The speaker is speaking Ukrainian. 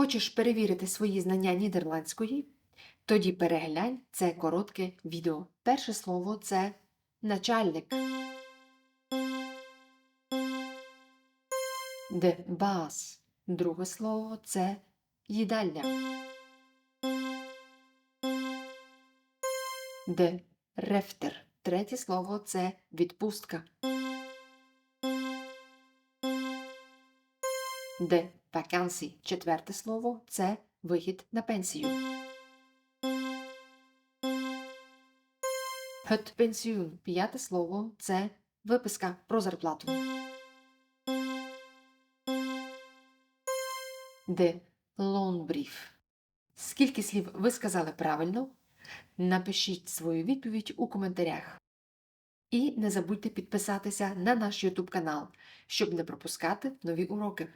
Хочеш перевірити свої знання нідерландської? Тоді переглянь це коротке відео. Перше слово це начальник. Де бас. Друге слово це їдальня. Де рефтер. Третє слово це відпустка. Де вакансі. Четверте слово це вихід на пенсію. Het pensioen. П'яте слово це виписка про зарплату. Де лонбріф. Скільки слів ви сказали правильно? Напишіть свою відповідь у коментарях. І не забудьте підписатися на наш YouTube канал, щоб не пропускати нові уроки.